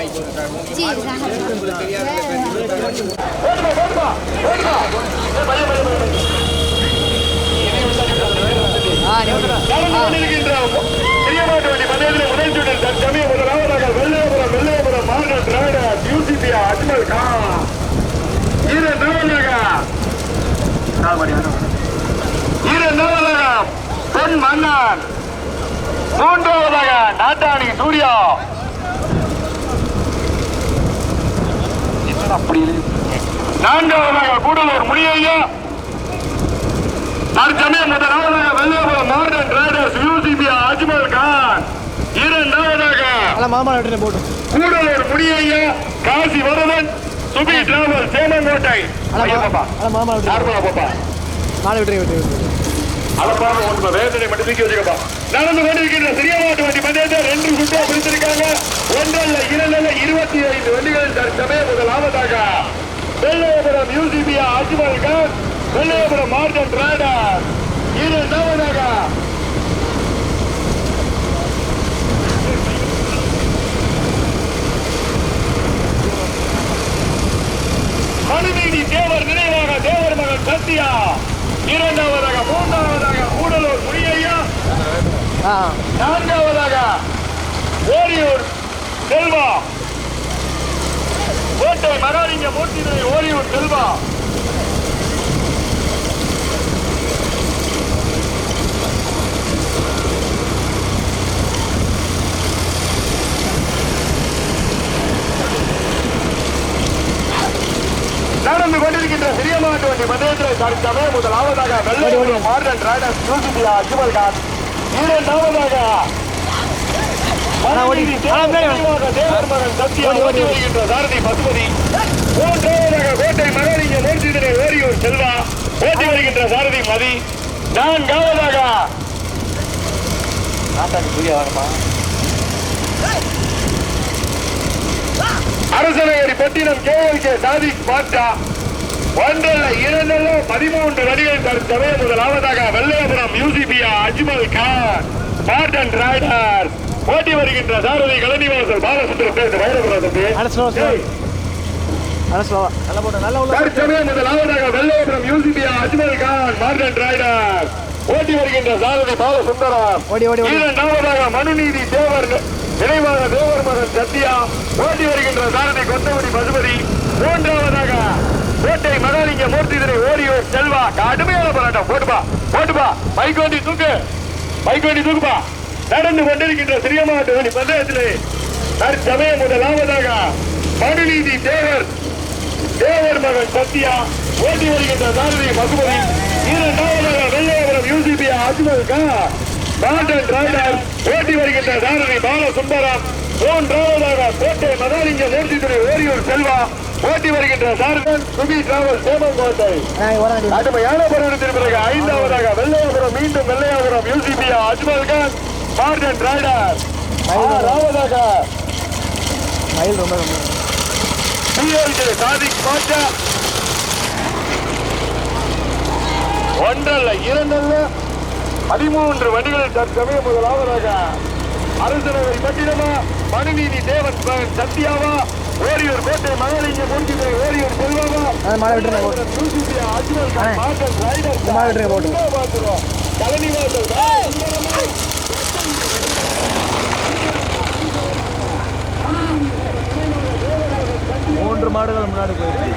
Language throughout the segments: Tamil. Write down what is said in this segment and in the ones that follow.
जी மூன்றாவதாக நாட்டாணி சூர்யா அப்படி? நான்காவதாக கூடலூர் முனியையா தற்சமயம் முதலாவதாக Vellaiyapuram modern riders UCB Ajmal Khan. இரண்டாவதாக கூடலூர் முனியையா காசி வரதன் சுபி டிராவல் சேமங்கோட்டை. நார்மலா பாப்பா. அளப்பாக ஒன்று வேதனை மட்டும் தூக்கி வச்சுக்கப்பா நடந்து கொண்டிருக்கின்ற சிறியமாட்டு வண்டி பந்தயத்தை ரெண்டு சுற்றா பிரித்திருக்காங்க ஒன்றல்ல இரண்டல்ல இருபத்தி ஐந்து வண்டிகள் தற்சமயம் முதலாவதாக வெள்ளையபுரம் யூசிபியா அஜ்மல் கான் வெள்ளையபுரம் மார்டன் ரைடர் இரண்டாவதாக மனுநீதி தேவர் நினைவாக தேவர் மகன் சத்யா இரண்டாவதாக மூன்றாவதாக கூடலூர் முனியையா நான்காவதாக ஓரியூர் செல்வா. கோட்டை மகாலிங்க மூர்த்தி ஓரியூர் செல்வா. நடந்து கொண்டிருக்கின்ற சிறிய மாட்டு வண்டி பந்தயத்தில் தற்சமய முதலாவதாக வெள்ளையபுரம் மார்டன் யூசிபியா அஜ்மல் கான் இரண்டாவதாக பசுபதி. மூன்றாவதாக கோட்டை மகாலிங்க மூர்த்தி ஓரியூர் செல்வா. ஓட்டி வருகின்ற சாரதி மதி. நான்காவதாக. புரிய வரமா? அரசநகரி பட்டினம் கேஎல்கே சாதிக் பாட்டா ஒன்றல்ல இரண்டல்ல பதிமூன்று வடிகள் தற்சமயம் முதலாவதாக வெள்ளையபுரம் யூசிபியா அஜ்மல் கான் மார்டன் ரைடர் ஓட்டி வருகின்ற சாரதி கலனிவாசல் பாலசுந்தரம் பேச வைரபுரம் தம்பி. முதலாவதாக வெள்ளையபுரம் யூசிபியா அஜ்மல் கான் மார்டன் ரைடர் ஓட்டி வருகின்ற சாரதி பாலசுந்தரம். இரண்டாவதாக மனுநீதி தேவர் நினைவாக தேவர் மகன் சத்யா. ஓட்டி வருகின்ற சாரதி கொத்தமணி பசுபதி. மூன்றாவதாக கோட்டை மகாலிங்க மூர்த்தி திரை செல்வா கடுமையான போராட்டம். போட்டுப்பா போட்டுப்பா பைக் வண்டி தூக்கு. பைக் வண்டி தூக்குப்பா நடந்து கொண்டிருக்கின்ற சிறியமாட்டு பந்தயத்திலே தற்சமயம் முதலாவதாக மனுநீதி தேவர் தேவர் மகன் சத்யா ஓட்டி வருகின்ற சாரதி பசுபதி இரண்டாவதாக Vellaiyapuram U C B Ajmal Khan மாட்டன் ஓட்டி வருகின்ற சாரதி பால சுந்தரம் மூன்றாவதாக கோட்டை மகாலிங்க மூர்த்தித்துறை ஓரியூர் செல்வா ஓட்டி வருகின்ற சாரதன் சுபி டிராவல் சேமங்கோட்டை. கடுமையான போராட்டத்திற்கு பிறகு ஐந்தாவதாக வெள்ளையாபுரம் மீண்டும் Vellaiyapuram UCB Ajmal Khan modern rider ஆறாவதாக மயில் ரொம்ப சாதிக் பாட்டா ஒன்றல்ல இரண்டல்ல. பதிமூன்று வண்டிகளில் தற்சமயம் முதலாவதாக. அரசநகரி பட்டினமா? மனுநீதி தேவன் சத்யாவா? ஓரியூர் கோட்டை மகாலிங்க மூர்த்தி ஓரியூர் செல்வாவா? மாலை விட்டுருங்க போட்டு. மாலை விட்டுருங்க போட்டு. பார்த்துருவோம் கலனிவாசல் மூன்று மாடுகள் முன்னாடி போயிருக்கு.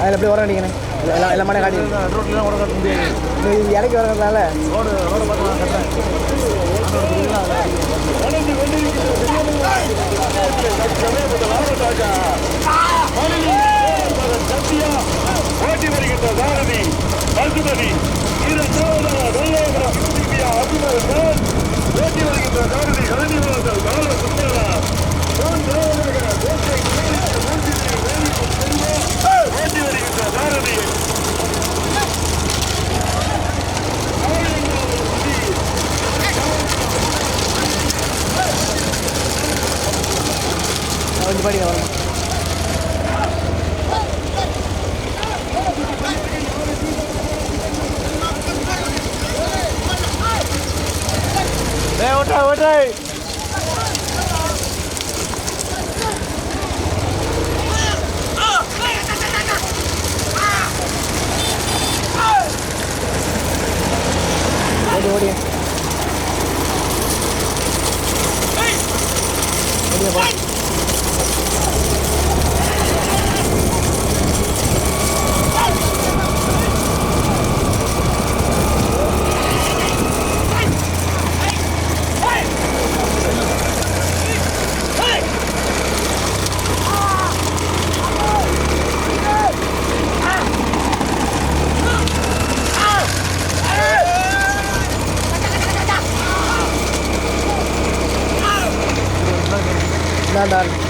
அதில் எப்படி உரம் அடிக்கணும் எல்லா எல்லா மாடையும் காட்டி ரோட்லாம் உரம் கட்ட முடியாது. இறக்கி வரதுனால ரோடு ரோடு பார்க்கலாம் கட்டுறேன். நடந்து கொண்டிருக்கிற தற்சமயம் முதலாவதாக சத்யா ஓட்டி வருகின்ற சாரதி பசுபதி இரண்டாவதாக வெள்ளையபுரம் யூசிபியா அபிமல் கான் ஓட்டி வருகின்ற சாரதி கலனிவாசல் பால சுந்தரா மூன்றாவதாக கோட்டை மகாலிங்க மூர்த்தியை வேலுக்கு செல்வா ஓட்டி வருகின்ற சாரதி கொஞ்சம் படிங்க வரும் ஓட்டாய் Beraber.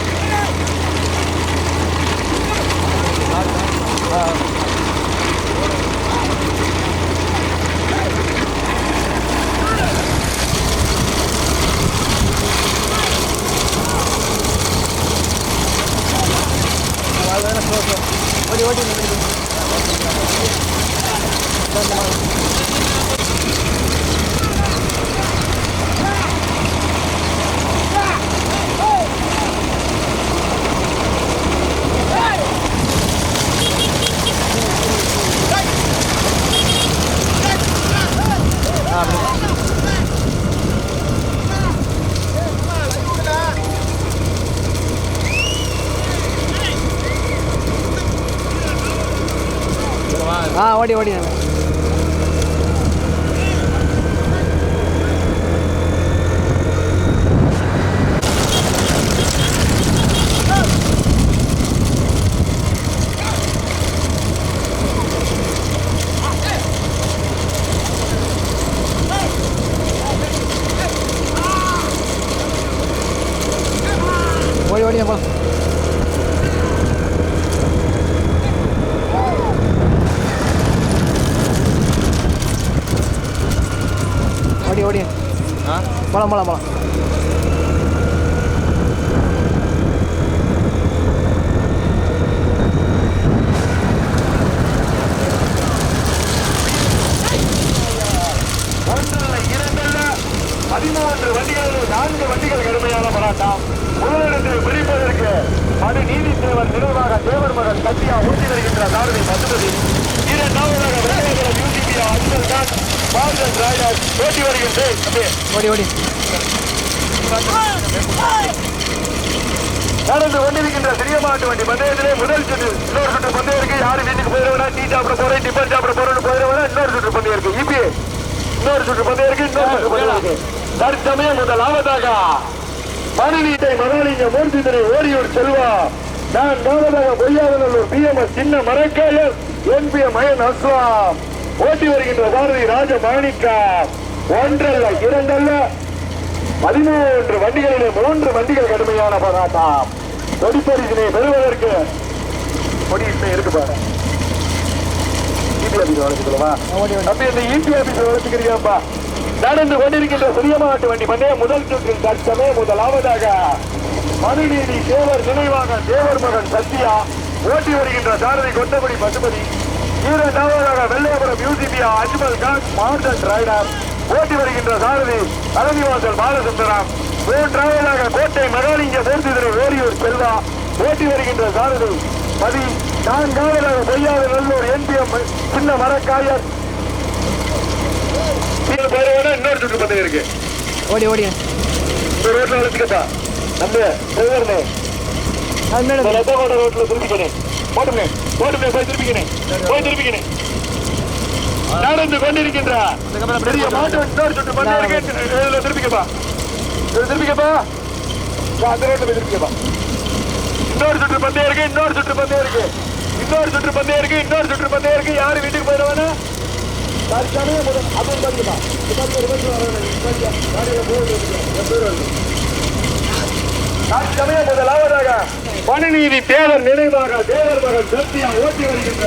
ஆ ஓடி ஓடி ஓடி ஓடி போலாம் ஓடி ஓடி போலாம் போலாம் போலாம் ஒன்றல்ல பதிமூன்று வண்டிகளில் நான்கு வண்டிகள் கடுமையான போராட்டம். முதலிடத்தில் பிடிப்பதற்கு மனு நீதித்தேவன் நினைவாக தேவர் மகன் சத்யா ஊட்டி வருகின்ற சாரதி பசுபதி இரண்டாவதாக வெள்ளையகுளம் யூடிபியா அஞ்சல் தான் போட்டி வருகின்றேன் ஓடி ஓடி நடந்து கொண்டிருக்கின்ற சிறிய மாட்டு வண்டி பந்தயத்திலே முதல் சுற்று. இன்னொரு சுற்று பந்தயம் இருக்கு யாரு வீட்டுக்கு போயிடுவா டீ சாப்பிட போறேன் டிஃபன் சாப்பிட போறேன்னு போயிடுவா இன்னொரு சுற்று பந்தயம் இருக்கு இபி இன்னொரு சுற்று பந்தயம் இருக்கு இன்னொரு சுற்று பந்தயம் இருக்கு தற்சமயம் முதலாவதாக மனுநீட்டை மகாலிங்க மூர்த்திதரை ஓரியூர் செல்வா நான் நாவதாக பொய்யாவநல்லூர் பிஎம்எஸ் சின்ன மரக்காயர் என்பிஎம் மயன் அஸ்லாம். ஓட்டி வருகின்ற பாரதி ராஜ மாணிக்கா ஒன்றல்ல இரண்டல்ல. பதிமூன்று வண்டிகளிலே மூன்று வண்டிகள் கடுமையான போராட்டம். கொடிப்பரிசினை பெறுவதற்கு கொடி இன்னும் இருக்கு பாரு. நடந்து கொண்டிருக்கின்ற சிறிய மாட்டு வண்டி பந்தயம் முதல் சுற்றில் தற்சமே முதலாவதாக மனுநீதி தேவர் நினைவாக தேவர் மகன் சத்யா ஓட்டி வருகின்ற சாரதி கொண்டபடி பசுபதி. இரண்டாவதாக வெள்ளையபுரம் யூசிபியா அஜ்மல் கான் மார்டன் ரைடர் ஓட்டி வருகின்ற சாரதி அலனிவாசல் பாலசுந்தரம். மூன்றாவதாக கோட்டை மகாலிங்க மூர்த்திதிரை ஓரியூர் செல்வா. ஓட்டி வருகின்ற சாரதி மதி நான்காவதாக பொய்யாத நல்லூர் என்பிஎம் சின்ன மரக்காயர். இன்னொரு பேரோட இன்னொரு சுற்று பந்தயம் இருக்கு. ஓடி ஓடி. ரோட்ல வளர்த்துக்கப்பா நம்ம டிரைவர்னே. ரோட்ல திருப்பிக்கணே போட்டுமே போட்டுமே போய் திருப்பிக்கணே போய் திருப்பிக்கணே நடந்து கொண்டிருக்கின்ற பெரிய மாட்டு இருக்கு இதுல திருப்பிக்கப்பா. திருப்பிக்கப்பா. அந்த ரோட்ல போய் திருப்பிக்கப்பா. இன்னொரு சுற்று பந்தயம் இருக்கு இன்னொரு சுற்று பந்தயம் இருக்கு. இன்னொரு சுற்று பந்தயம் இருக்கு இன்னொரு சுற்று பந்தயம் இருக்கு. யாரு வீட்டுக்கு போயிடுவானா? தற்சமயம் முதல் அதுவும் பாருங்கப்பா தற்சமயம் முதலாவதாக பணிநீதி தேவர் நினைவாக தேவர் மகன் சத்தியம் ஓட்டி வருகின்ற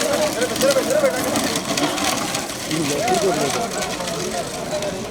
Thank you.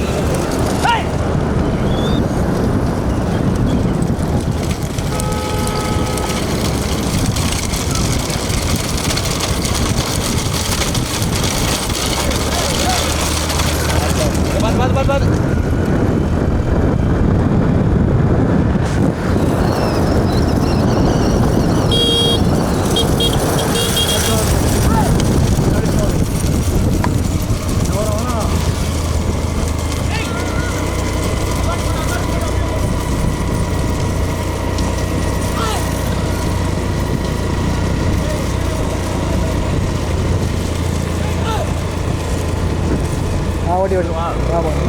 பார்த்து பார்த்து பார்த்து பார்த்து ஆ ஓட்டி ஓட்டி ஆமாம்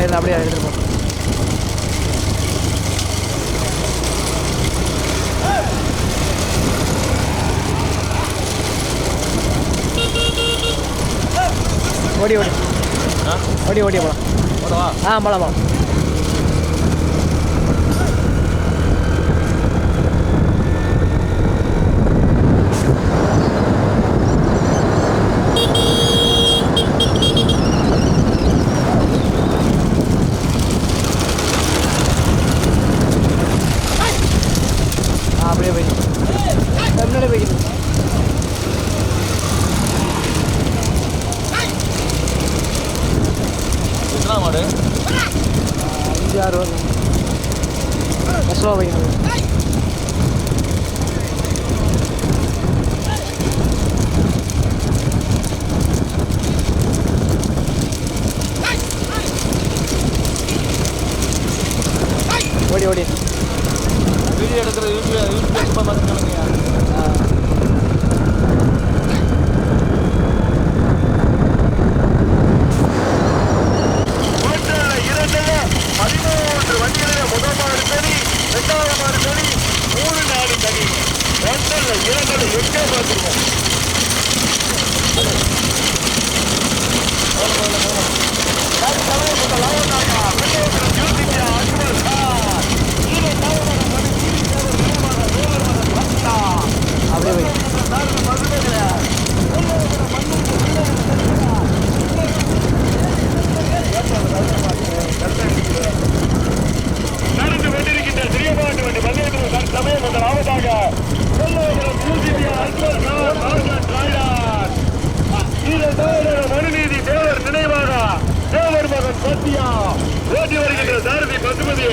இல்லை அப்படியே எடுத்துட்டு போ ஓடி ஓடி ஆ ஓடி ஓடி போகலாம் போடவா ஆ போகலாம் போகலாம் ஆ அப்படியே போயிட்டு முன்னாடி போய்க்கிட்டு எத்தனை மாடு அஞ்சு ஆறு வரும் பஸ்ஸில் போய்க்கணும் ஓடி ஓடி வீடியோ எடுக்கிற யூடியூப் யூடியூப் சும்மா பார்த்துக்கணுங்க ஆ ஒன்றரை இரண்டுல பதிமூன்று வண்டிகளில முதல் மாடு தனி இரண்டாவது மாடு தனி மூணு நாலு தனி ஒன்றரை இரண்டுல எங்கே பார்த்துருவோம் அப்படியே போய் நடந்து கொண்டிருக்கின்ற சிறியபாட்டு வண்டி பந்தயத்தில் தற்சமயம் முதலாவதாக கொல்லவரம் யூசிபி அல்பர் கார் மார்கன் ராய்டார் இரண்டாவது மனுநீதி தேவர் நினைவாக தேவர் மகன் சத்யா ஓட்டி வருகின்ற சாரதி பசுமதி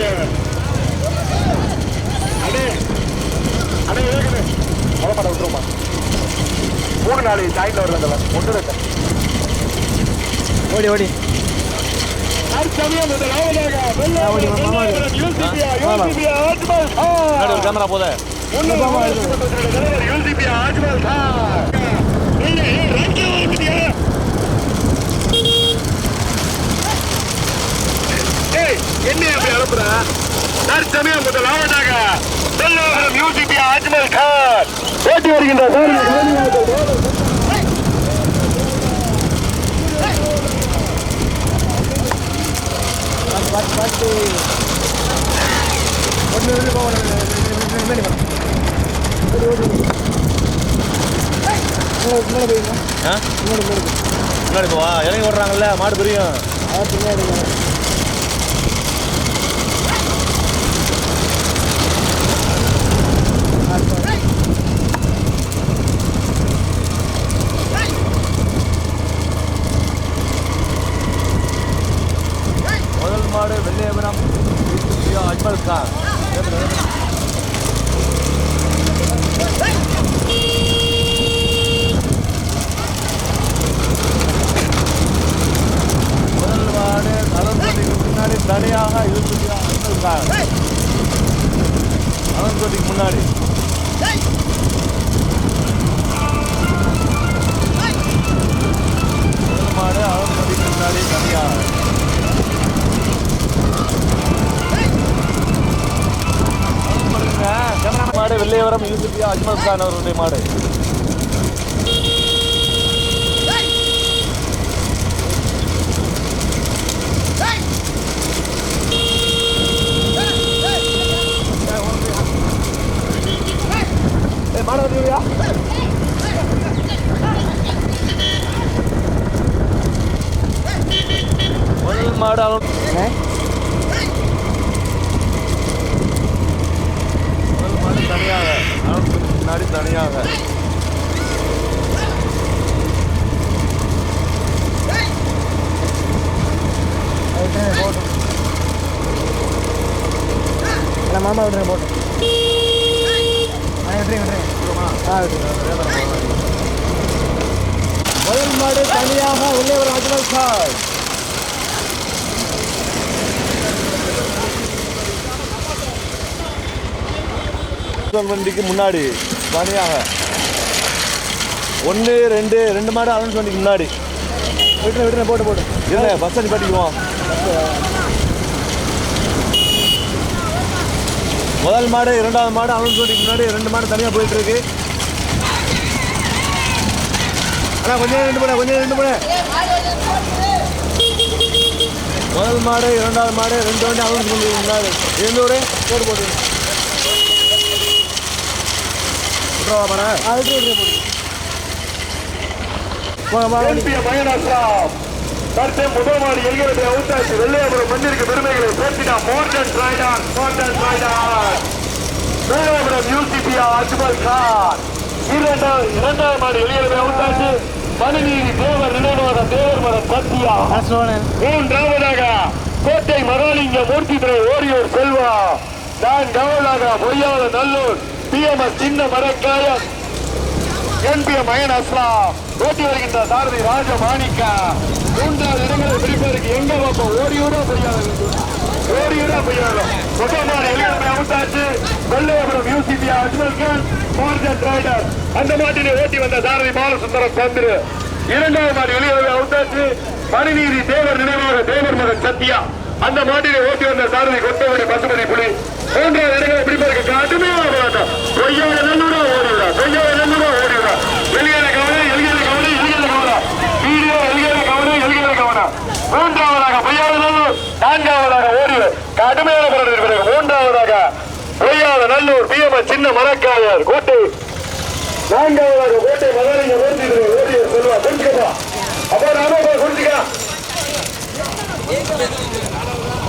அடே அடே வேகனே மரமாட விட்டுருமா. மூணு நாளைக்கு ஜாயின்ல வரல ஒன்று ரெண்டு ஓடி ஓடி. தற்சமயம் முதலாவதாக ஓடி, மாமா, மாமா. யூசிபியா மாமா. யூசிபியா அல்பர் முன்னாடி ஒரு கேமரா போதே முன்னாள் யூசிபி அஜ்மல் கான் வருகின்ற சாரதி கடுமையாக பார்த்து பார்த்து ஒன்று ரெண்டு போகணும் முன்னாடி போகணும் ஓடி ஓடி முன்னாடி அஜ்மல் கான். முன்னாடி வருகின்ற முன்னாடி போவா? இறங்கி ஓடுறாங்கல்ல மாடு புரியும். பின்னாடி வெள்ளையவரம் யூசுஃபியா அஜ்மல் கான் அவருடைய மாடு மாடு வந்துவியா முதல் மாடு அவன் ஆ? முதல் மாடு தனியாக அவனுக்கு முன்னாடி தனியாக அதுக்கு போட்டோம் இல்லை மாமா விட்டுறேன் போட்டோம் ஆ விட்டுறேன் விட்டுறேன் ஆ விட்டுறேன் முதல் மாடு தனியாக வெள்ளையவரம் அஜ்மல் கான் வண்டிக்கு முன்னாடி தனியாக. ஒன்று ரெண்டு ரெண்டு மாடு அலன்ஸ் வண்டிக்கு முன்னாடி. விட்டு விட்டு போட்டு போட்டு. இல்லை பஸ் அடி பாட்டிக்குவோம் முதல் மாடு இரண்டாவது மாடு அலன்ஸ் வண்டிக்கு முன்னாடி ரெண்டு மாடு தனியாக போயிட்டு இருக்கு அண்ணா கொஞ்சம் ரெண்டு போட கொஞ்சம் ரெண்டு போட முதல் மாடு இரண்டாவது மாடு ரெண்டு வண்டி அலன்ஸ் பண்ணி முன்னாடி. எந்த ஒரு போட்டு போட்டு. ஆ விட்டுறேன் விட்டுறேன் போட்டு போங்க போங்க வண்டி. எம்பிய மயனாஸ்லாம் தற்பே முதல் மாடி எல்கிறது அவுத்தாச்சு வெள்ளையபுரம் மண்ணிற்கு பெருமைகளை சேர்த்தினா மோர்டன் ட்ரைடான் மோர்டன் ட்ரைடான் வெள்ளையபுரம் யூசிபியா அஜ்மல் கான். இரண்டாவது இரண்டாவது மாடி எல்கிறது அவுத்தாச்சு மனுநீதி தேவர் மரம் மூன்றாவதாக கோட்டை மகாலிங்க மூர்த்தி துறை ஓரியூர் செல்வா. நான்காவதாக பொய்யாத நல்லூர். பிஎம்எஸ் சின்ன மரக்காயம். என்பிஎம் மயன் அஸ்லாம். ஓட்டி வருகின்ற சாரதி ராஜ மாணிக்கா மூன்றாவது இடங்களை பிடிப்பதற்கு எங்க பார்ப்போம் ஓடியூரா பொய்யாத ஓடியூரா பொய்யாத முதல்மாடி எலிகளை அவுட்டாச்சு Vellaiyapuram UCB Ajmal Khan modern rider அந்த மாட்டினை ஓட்டி வந்த சாரதி பாலசுந்தரம் சந்திரு. இரண்டாவது மாடி எலிகளை அவுட்டாச்சு மணிநீதி தேவர் நினைவாக தேவர் மகன் சத்யா. அந்த மாட்டினை ஓட்டி வந்த சாரதி கொத்தவரி பசுமதி புலி மூன்றாவது இடங்களை பிடிப்பதற்கு கடுமையான போராட்டம் பொய்யாக நல்லூரா ஓடிவிடா பொய்யாக நல்லூரா ஓடிவிடா. எலிகளை கவனம் எலிகளை கவனம் எலிகளை கவனம் வீடியோ எலிகளை கவனம் எலிகளை கவனம் மூன்றாவதாக பொய்யாக நல்லூர் நான்காவதாக ஓடிவர் கடுமையான போராட்டம் பிறகு மூன்றாவதாக பொய்யாத நல்லூர் பிஎம் சின்ன மரக்காயர் கோட்டை. நான்காவதாக கோட்டை மகாலிங்க மூர்த்தி ஓடிய செல்வா குறிச்சிக்கப்பா அப்போ நாம குறிச்சிக்கா